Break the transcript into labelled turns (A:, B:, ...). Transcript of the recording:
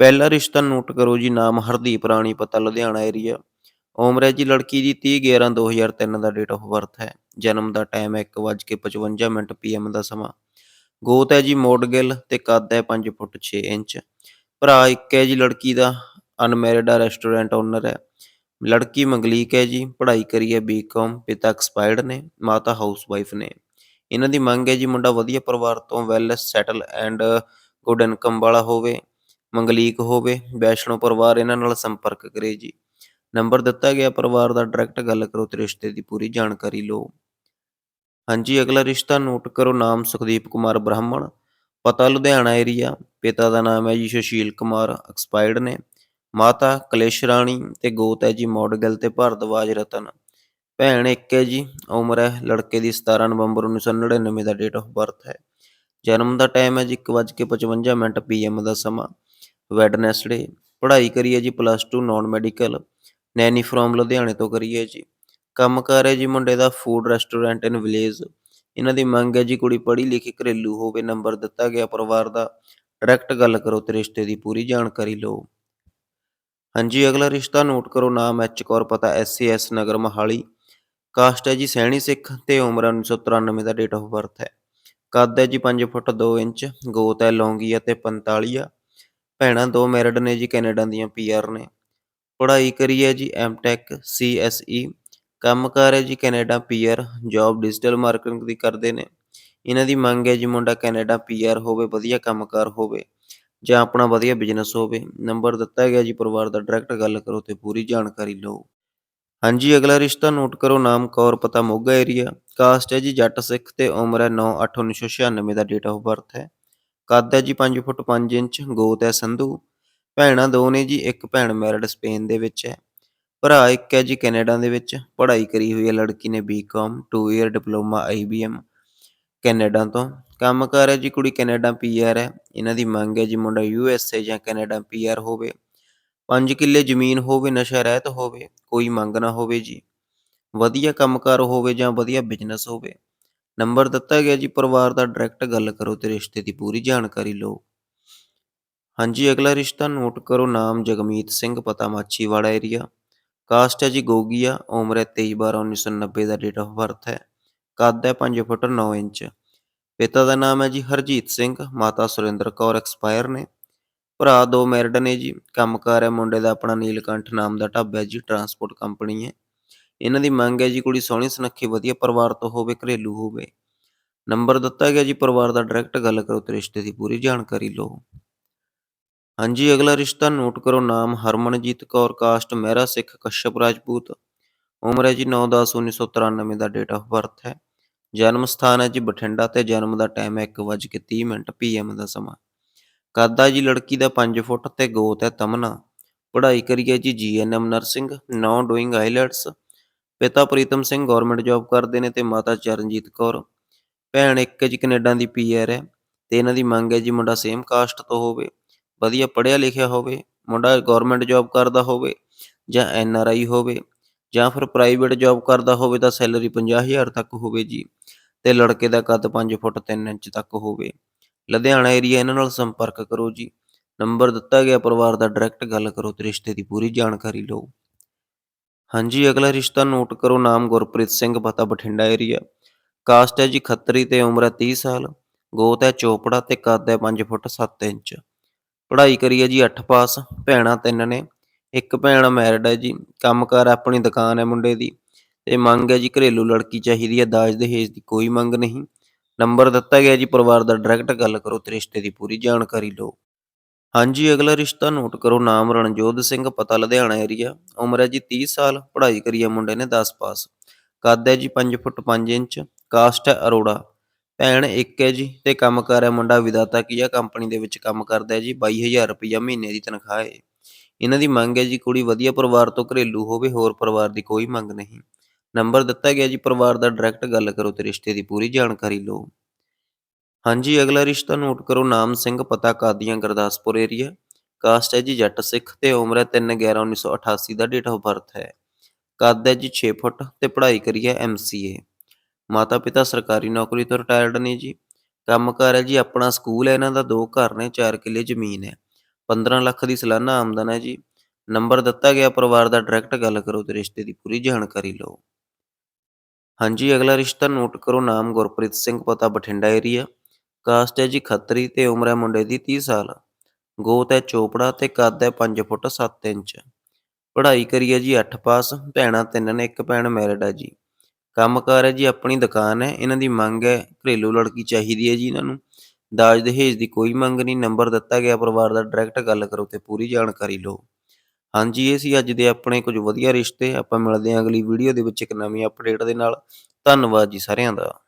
A: ਪਹਿਲਾ ਰਿਸ਼ਤਾ ਨੋਟ ਕਰੋ ਜੀ, ਨਾਮ ਹਰਦੀਪ ਰਾਣੀ ਪਤਾ, ਲੁਧਿਆਣਾ ਏਰੀਆ ਉਮਰ ਹੈ ਜੀ ਲੜਕੀ ਦੀ 30 11 2003 ਦਾ ਡੇਟ ਆਫ ਬਰਥ ਹੈ। ਜਨਮ ਦਾ ਟਾਈਮ ਹੈ 1:55 ਮਿੰਟ ਪੀਐਮ ਦਾ ਸਮਾਂ। ਗੋਤ ਹੈ ਜੀ ਮੋਡਗਿਲ ਤੇ ਕੱਦ ਹੈ 5 ਫੁੱਟ 6 ਇੰਚ। ਭਰਾ ਇੱਕ ਹੈ ਜੀ ਲੜਕੀ ਦਾ ਅਨਮੈਰਿਡ ਆ ਰੈਸਟੋਰੈਂਟ ਓਨਰ ਹੈ। ਲੜਕੀ ਮੰਗਲੀਕ ਹੈ ਜੀ, ਪੜ੍ਹਾਈ ਕਰੀ ਹੈ ਬੀਕਾਮ ਪਿਤਾ ਐਕਸਪਾਇਰਡ ਨੇ, ਮਾਤਾ ਹਾਊਸ ਵਾਈਫ ਨੇ। ਇਹਨਾਂ ਦੀ ਮੰਗ ਹੈ ਜੀ ਮੁੰਡਾ ਵਧੀਆ ਪਰਿਵਾਰ ਤੋਂ well settled and good income ਵਾਲਾ ਹੋਵੇ। ਮੰਗਲੀਕ ਹੋਵੇ, ਵੈਸ਼ਨੋ ਪਰਿਵਾਰ ਇਹਨਾਂ ਨਾਲ ਸੰਪਰਕ ਕਰੇ ਜੀ। ਨੰਬਰ ਦਿੱਤਾ ਗਿਆ, ਪਰਿਵਾਰ ਦਾ ਡਾਇਰੈਕਟ ਗੱਲ ਕਰੋ ਤੇ ਰਿਸ਼ਤੇ ਦੀ ਪੂਰੀ ਜਾਣਕਾਰੀ ਲਓ। ਹਾਂਜੀ, ਅਗਲਾ ਰਿਸ਼ਤਾ ਨੋਟ ਕਰੋ, ਨਾਮ ਸੁਖਦੀਪ ਕੁਮਾਰ ਬ੍ਰਾਹਮਣ, ਪਤਾ ਲੁਧਿਆਣਾ ਏਰੀਆ ਪਿਤਾ ਦਾ ਨਾਮ ਹੈ ਜੀ ਸੁਸ਼ੀਲ ਕੁਮਾਰ ਐਕਸਪਾਇਰਡ ਨੇ। ਮਾਤਾ ਕਲੇਸ਼ ਰਾਣੀ ਤੇ ਗੋਤ ਹੈ ਜੀ ਮੋਡਗਲ ਤੇ ਭਾਰਦਵਾਜ ਰਤਨ। ਭੈਣ ਇੱਕ ਹੈ ਜੀ, ਉਮਰ ਹੈ ਲੜਕੇ ਦੀ 17 ਨਵੰਬਰ 1999 ਦਾ ਡੇਟ ਆਫ ਬਰਥ ਹੈ। ਜਨਮ ਦਾ ਟਾਈਮ ਹੈ ਜੀ 1:55 ਮਿੰਟ ਪੀਐਮ ਦਾ ਸਮਾਂ। ਵੈਡਨੈਸਡੇ ਪੜ੍ਹਾਈ ਕਰੀ ਹੈ ਜੀ plus 2 non medical nanny from ਲੁਧਿਆਣੇ ਤੋਂ ਕਰੀ ਹੈ ਜੀ। ਕੰਮ ਕਰ ਹੈ ਜੀ ਮੁੰਡੇ ਦਾ ਫੂਡ ਰੈਸਟੋਰੈਂਟ ਇਨ ਵਿਲੇਜ ਇਹਨਾਂ ਦੀ ਮੰਗ ਹੈ ਜੀ ਕੁੜੀ ਪੜ੍ਹੀ ਲਿਖੀ ਘਰੇਲੂ ਹੋਵੇ ਨੰਬਰ ਦਿੱਤਾ ਗਿਆ ਪਰਿਵਾਰ ਦਾ। ਡਾਇਰੈਕਟ ਗੱਲ ਕਰੋ ਤੇ ਰਿਸ਼ਤੇ ਦੀ ਪੂਰੀ ਜਾਣਕਾਰੀ ਲਓ। ਹਾਂਜੀ, ਅਗਲਾ ਰਿਸ਼ਤਾ ਨੋਟ ਕਰੋ, ਨਾਮ ਐਚ ਕੌਰ, ਪਤਾ ਐਸ ਨਗਰ ਮਹਾਲੀ। ਕਾਸਟ ਹੈ ਜੀ ਸੈਣੀ ਸਿੱਖ ਤੇ ਉਮਰ 1993 ਦਾ ਡੇਟ ਆਫ ਬਰਥ ਹੈ। ਕੱਦ ਹੈ ਜੀ 5 ਫੁੱਟ 2 ਇੰਚ, ਗੋਤ ਹੈ ਲੌਂਗੀ ਅਤੇ 45 ਆ। ਭੈਣਾਂ ਦੋ ਮੈਰਿਡ ਨੇ ਜੀ ਕੈਨੇਡਾ ਦੀਆਂ ਪੀਆਰ ਨੇ। ਪੜ੍ਹਾਈ ਕਰੀ ਹੈ ਜੀ ਐਮਟੈਕ ਸੀਐਸਈ ਕੰਮਕਾਰ ਹੈ ਜੀ Canada PR job digital marketing ਦੀ ਕਰਦੇ ਨੇ। ਇਹਨਾਂ ਦੀ ਮੰਗ ਹੈ ਜੀ ਮੁੰਡਾ ਕੈਨੇਡਾ ਪੀਆਰ ਹੋਵੇ, ਵਧੀਆ ਕੰਮਕਾਰ ਹੋਵੇ, ਜਾਂ ਆਪਣਾ ਵਧੀਆ ਬਿਜ਼ਨਸ ਹੋਵੇ। ਨੰਬਰ ਦਿੱਤਾ ਗਿਆ ਜੀ ਪਰਿਵਾਰ ਦਾ ਡਾਇਰੈਕਟ ਗੱਲ ਕਰੋ ਤੇ ਪੂਰੀ ਜਾਣਕਾਰੀ ਲਓ। ਹਾਂਜੀ, ਅਗਲਾ ਰਿਸ਼ਤਾ ਨੋਟ ਕਰੋ, ਨਾਮ ਕੌਰ, ਪਤਾ ਮੋਗਾ ਏਰੀਆ ਕਾਸਟ ਹੈ ਜੀ ਜੱਟ ਸਿੱਖ ਤੇ ਉਮਰ ਹੈ 9/8/1996 ਦਾ ਡੇਟ ਆਫ ਬਰਥ ਹੈ। ਕੱਦ ਹੈ ਜੀ 5 ਫੁੱਟ 5 ਇੰਚ, ਗੋਤ ਹੈ ਸੰਧੂ। ਭੈਣਾਂ ਦੋ ਨੇ ਜੀ ਇੱਕ ਭੈਣ ਮੈਰਿਡ ਸਪੇਨ ਦੇ ਵਿੱਚ ਹੈ। ਭਰਾ ਇੱਕ ਹੈ ਜੀ ਕੈਨੇਡਾ ਦੇ ਵਿੱਚ। ਪੜ੍ਹਾਈ ਕਰੀ ਹੋਈ ਹੈ ਲੜਕੀ ਨੇ BCom 2 year diploma IBM Canada ਤੋਂ। ਕੰਮ ਕਰ ਹੈ ਜੀ ਕੁੜੀ ਕੈਨੇਡਾ ਪੀਆਰ ਹੈ। ਇਹਨਾਂ ਦੀ ਮੰਗ ਹੈ ਜੀ ਮੁੰਡਾ ਯੂਐਸਏ ਜਾਂ ਕੈਨੇਡਾ ਪੀਆਰ ਹੋਵੇ। 5 ਕਿੱਲੇ ਜ਼ਮੀਨ ਹੋਵੇ, ਨਸ਼ਾ ਰਹਿਤ ਹੋਵੇ, ਕੋਈ ਮੰਗ ਨਾ ਹੋਵੇ ਜੀ। ਵਧੀਆ ਕੰਮਕਾਰ ਹੋਵੇ ਜਾਂ ਵਧੀਆ ਬਿਜ਼ਨਸ ਹੋਵੇ। ਨੰਬਰ ਦਿੱਤਾ ਗਿਆ ਜੀ, ਪਰਿਵਾਰ ਦਾ ਡਾਇਰੈਕਟ ਗੱਲ ਕਰੋ ਤੇ ਰਿਸ਼ਤੇ ਦੀ ਪੂਰੀ ਜਾਣਕਾਰੀ ਲਓ। ਹਾਂਜੀ, ਅਗਲਾ ਰਿਸ਼ਤਾ ਨੋਟ ਕਰੋ, ਨਾਮ ਜਗਮੀਤ ਸਿੰਘ, ਪਤਾ ਮਾਛੀਵਾੜਾ ਏਰੀਆ ਕਾਸਟ ਹੈ ਜੀ ਗੋਗੀਆ, ਉਮਰ ਹੈ 23/12/1990 ਦਾ ਡੇਟ ਆਫ ਬਰਥ ਹੈ। ਕੱਦ ਹੈ 5 ਫੁੱਟ 9 ਇੰਚ। ਪਿਤਾ ਦਾ ਨਾਮ ਹੈ ਜੀ ਹਰਜੀਤ ਸਿੰਘ, ਮਾਤਾ ਸੁਰਿੰਦਰ ਕੌਰ ਐਕਸਪਾਇਰ ਨੇ। ਭਰਾ ਦੋ ਮੈਰਿਡ ਨੇ ਜੀ, ਕੰਮਕਾਰ ਹੈ ਮੁੰਡੇ ਦਾ ਆਪਣਾ ਨੀਲਕੰਠ ਨਾਮ ਦਾ ਢਾਬਾ ਹੈ ਜੀ ਟਰਾਂਸਪੋਰਟ ਕੰਪਨੀ ਹੈ। ਇਹਨਾਂ ਦੀ ਮੰਗ ਹੈ ਜੀ ਕੁੜੀ ਸੋਹਣੀ ਸੁਨੱਖੀ ਵਧੀਆ ਪਰਿਵਾਰ ਤੋਂ ਹੋਵੇ, ਘਰੇਲੂ ਹੋਵੇ। ਨੰਬਰ ਦਿੱਤਾ ਗਿਆ ਜੀ, ਪਰਿਵਾਰ ਦਾ ਡਾਇਰੈਕਟ ਗੱਲ ਕਰੋ ਤੇ ਰਿਸ਼ਤੇ ਦੀ ਪੂਰੀ ਜਾਣਕਾਰੀ ਲਓ। ਹਾਂਜੀ, ਅਗਲਾ ਰਿਸ਼ਤਾ ਨੋਟ ਕਰੋ, ਨਾਮ ਹਰਮਨਜੀਤ ਕੌਰ ਕਾਸਟ ਮਹਿਰਾ ਸਿੱਖ ਕਸ਼ਪ ਰਾਜਪੂਤ। ਉਮਰ ਹੈ ਜੀ 9/10/1993 ਦਾ ਡੇਟ ਆਫ ਬਰਥ ਹੈ। ਜਨਮ ਸਥਾਨ ਹੈ ਜੀ ਬਠਿੰਡਾ ਤੇ ਜਨਮ ਦਾ ਟਾਈਮ ਹੈ 1:30 ਮਿੰਟ ਪੀਐਮ ਦਾ ਸਮਾਂ। ਕੱਦ ਜੀ, ਲੜਕੀ ਦਾ 5 ਫੁੱਟ ਤੇ ਗੋਤ ਹੈ ਤਮਨਾ। ਪੜ੍ਹਾਈ ਕਰੀ ਹੈ ਜੀ GNM nursing now doing IELTS ਪਿਤਾ ਪ੍ਰੀਤਮ ਸਿੰਘ ਗਵਰਨਮੈਂਟ ਜੌਬ ਕਰਦੇ ਨੇ ਤੇ ਮਾਤਾ ਚਰਨਜੀਤ ਕੌਰ। ਭੈਣ ਇੱਕ ਜੀ ਕੈਨੇਡਾ ਦੀ ਪੀਆਰ ਹੈ ਤੇ ਇਹਨਾਂ ਦੀ ਮੰਗ ਹੈ ਜੀ ਮੁੰਡਾ ਸੇਮ ਕਾਸਟ ਤੋਂ ਹੋਵੇ, ਵਧੀਆ ਪੜ੍ਹਿਆ ਲਿਖਿਆ ਹੋਵੇ, ਮੁੰਡਾ ਗਵਰਨਮੈਂਟ ਜੌਬ ਕਰਦਾ ਹੋਵੇ ਜਾਂ ਐੱਨ ਆਰ ਆਈ ਹੋਵੇ ਜਾਂ ਫਿਰ ਪ੍ਰਾਈਵੇਟ ਜੌਬ ਕਰਦਾ ਹੋਵੇ ਤਾਂ ਸੈਲਰੀ 50000 ਤੱਕ ਹੋਵੇ ਜੀ ਤੇ ਲੜਕੇ ਦਾ ਕੱਦ 5 ਫੁੱਟ 3 ਇੰਚ ਤੱਕ ਹੋਵੇ। ਲੁਧਿਆਣਾ ਏਰੀਆ ਇਹਨਾਂ ਨਾਲ ਸੰਪਰਕ ਕਰੋ ਜੀ। ਨੰਬਰ ਦਿੱਤਾ ਗਿਆ, ਪਰਿਵਾਰ ਦਾ ਡਾਇਰੈਕਟ ਗੱਲ ਕਰੋ ਤੇ ਰਿਸ਼ਤੇ ਦੀ ਪੂਰੀ ਜਾਣਕਾਰੀ ਲਓ। ਹਾਂਜੀ, ਅਗਲਾ ਰਿਸ਼ਤਾ ਨੋਟ ਕਰੋ, ਨਾਮ ਗੁਰਪ੍ਰੀਤ ਸਿੰਘ, ਪਤਾ ਬਠਿੰਡਾ ਏਰੀਆ ਕਾਸਟ ਹੈ ਜੀ ਖੱਤਰੀ ਤੇ ਉਮਰ ਹੈ 30 ਸਾਲ। ਗੋਤ ਹੈ ਚੋਪੜਾ ਤੇ ਕੱਦ ਹੈ 5 ਫੁੱਟ 7 ਇੰਚ। ਪੜ੍ਹਾਈ ਕਰੀ ਹੈ ਜੀ 8 ਪਾਸ, ਭੈਣਾਂ ਤਿੰਨ ਨੇ। ਇੱਕ ਭੈਣ ਮੈਰਿਡ ਹੈ ਜੀ, ਕੰਮਕਾਰ ਆਪਣੀ ਦੁਕਾਨ ਹੈ ਮੁੰਡੇ ਦੀ। ਤੇ ਮੰਗ ਹੈ ਜੀ ਘਰੇਲੂ ਲੜਕੀ ਚਾਹੀਦੀ ਹੈ, ਦਾਜ ਦਹੇਜ ਦੀ ਕੋਈ ਮੰਗ ਨਹੀਂ। ਨੰਬਰ ਦਿੱਤਾ ਗਿਆ ਜੀ, ਪਰਿਵਾਰ ਦਾ ਡਾਇਰੈਕਟ ਗੱਲ ਕਰੋ ਤੇ ਰਿਸ਼ਤੇ ਦੀ ਪੂਰੀ ਜਾਣਕਾਰੀ ਲਓ। ਹਾਂਜੀ, ਅਗਲਾ ਰਿਸ਼ਤਾ ਨੋਟ ਕਰੋ। ਨਾਮ ਰਣਜੋਧ ਸਿੰਘ, ਪਤਾ ਲੁਧਿਆਣਾ ਏਰੀਆ ਉਮਰ ਹੈ ਜੀ 30 ਸਾਲ, ਪੜ੍ਹਾਈ ਕਰੀ ਹੈ ਮੁੰਡੇ ਨੇ 10 ਪਾਸ। ਕੱਦ ਹੈ ਜੀ 5 ਫੁੱਟ 5 ਇੰਚ, ਕਾਸਟ ਹੈ ਅਰੋੜਾ। ਭੈਣ ਇੱਕ ਹੈ ਜੀ ਤੇ ਕੰਮਕਾਰ ਹੈ ਮੁੰਡਾ ਵਿਦਾਤਾ ਕੀਆ ਕੰਪਨੀ ਦੇ ਵਿੱਚ ਕੰਮ ਕਰਦਾ ਹੈ ਜੀ 22000 ਰੁਪਈਆ ਮਹੀਨੇ ਦੀ ਤਨਖਾਹ ਹੈ। ਇਹਨਾਂ ਦੀ ਮੰਗ ਹੈ ਜੀ ਕੁੜੀ ਵਧੀਆ ਪਰਿਵਾਰ ਤੋਂ ਘਰੇਲੂ ਹੋਵੇ, ਹੋਰ ਪਰਿਵਾਰ ਦੀ ਕੋਈ ਮੰਗ ਨਹੀਂ। ਨੰਬਰ ਦਿੱਤਾ ਗਿਆ ਜੀ, ਪਰਿਵਾਰ ਦਾ ਡਾਇਰੈਕਟ ਗੱਲ ਕਰੋ ਤੇ ਰਿਸ਼ਤੇ ਦੀ ਪੂਰੀ ਜਾਣਕਾਰੀ ਲਓ। ਹਾਂਜੀ, ਅਗਲਾ ਰਿਸ਼ਤਾ ਨੋਟ ਕਰੋ। ਨਾਮ ਸਿੰਘ, ਪਤਾ ਕਾਦੀਆਂ ਗੁਰਦਾਸਪੁਰ ਏਰੀਆ ਕਾਸਟ ਹੈ ਜੀ ਜੱਟ ਸਿੱਖ ਤੇ ਉਮਰ ਹੈ 3/11/1988 ਦਾ ਡੇਟ ਆਫ ਬਰਥ ਹੈ। ਕੱਦ ਹੈ ਜੀ 6 ਫੁੱਟ ਤੇ ਪੜ੍ਹਾਈ ਕਰੀ ਹੈ ਐਮਸੀਏ ਮਾਤਾ ਪਿਤਾ ਸਰਕਾਰੀ ਨੌਕਰੀ ਤੋਂ ਰਿਟਾਇਰਡ ਨੇ ਜੀ। ਕੰਮਕਾਰ ਹੈ ਜੀ ਆਪਣਾ ਸਕੂਲ ਹੈ, ਇਹਨਾਂ ਦਾ ਦੋ ਘਰ ਨੇ 4 ਕਿੱਲੇ ਜ਼ਮੀਨ ਹੈ। 15 ਲੱਖ ਦੀ ਸਾਲਾਨਾ ਆਮਦਨ ਹੈ ਜੀ। ਨੰਬਰ ਦਿੱਤਾ ਗਿਆ, ਪਰਿਵਾਰ ਦਾ ਡਾਇਰੈਕਟ ਗੱਲ ਕਰੋ ਤੇ ਰਿਸ਼ਤੇ ਦੀ ਪੂਰੀ ਜਾਣਕਾਰੀ ਲਓ। ਹਾਂਜੀ, ਅਗਲਾ ਰਿਸ਼ਤਾ ਨੋਟ ਕਰੋ। ਨਾਮ ਗੁਰਪ੍ਰੀਤ ਸਿੰਘ, ਪਤਾ ਬਠਿੰਡਾ ਏਰੀਆ ਕਾਸਟ ਹੈ ਜੀ ਖੱਤਰੀ ਤੇ ਉਮਰ ਹੈ ਮੁੰਡੇ ਦੀ 30 ਸਾਲ। ਗੋਤ ਹੈ ਚੋਪੜਾ ਤੇ ਕੱਦ ਹੈ 5 ਫੁੱਟ 7 ਇੰਚ। ਪੜ੍ਹਾਈ ਕਰੀ ਹੈ ਜੀ 8 ਪਾਸ, ਭੈਣਾਂ ਤਿੰਨ ਨੇ, ਇੱਕ ਭੈਣ ਮੈਰਿਡ ਹੈ ਜੀ। ਕੰਮਕਾਰ ਹੈ ਜੀ ਆਪਣੀ ਦੁਕਾਨ ਹੈ, ਇਹਨਾਂ ਦੀ ਮੰਗ ਹੈ ਘਰੇਲੂ ਲੜਕੀ ਚਾਹੀਦੀ ਹੈ ਜੀ ਇਹਨਾਂ ਨੂੰ। ਦਾਜ ਦਹੇਜ ਦੀ ਕੋਈ ਮੰਗ ਨਹੀਂ, ਨੰਬਰ ਦਿੱਤਾ ਗਿਆ, ਪਰਿਵਾਰ ਦਾ ਡਾਇਰੈਕਟ ਗੱਲ ਕਰੋ ਤੇ ਪੂਰੀ ਜਾਣਕਾਰੀ ਲਓ। ਹਾਂਜੀ, ਇਹ ਸੀ ਅੱਜ ਦੇ ਆਪਣੇ ਕੁਝ ਵਧੀਆ ਰਿਸ਼ਤੇ, ਆਪਾਂ ਮਿਲਦੇ ਹਾਂ ਅਗਲੀ ਵੀਡੀਓ ਦੇ ਵਿੱਚ ਇੱਕ ਨਵੀਂ ਅਪਡੇਟ ਦੇ ਨਾਲ। ਧੰਨਵਾਦ ਜੀ ਸਾਰਿਆਂ ਦਾ।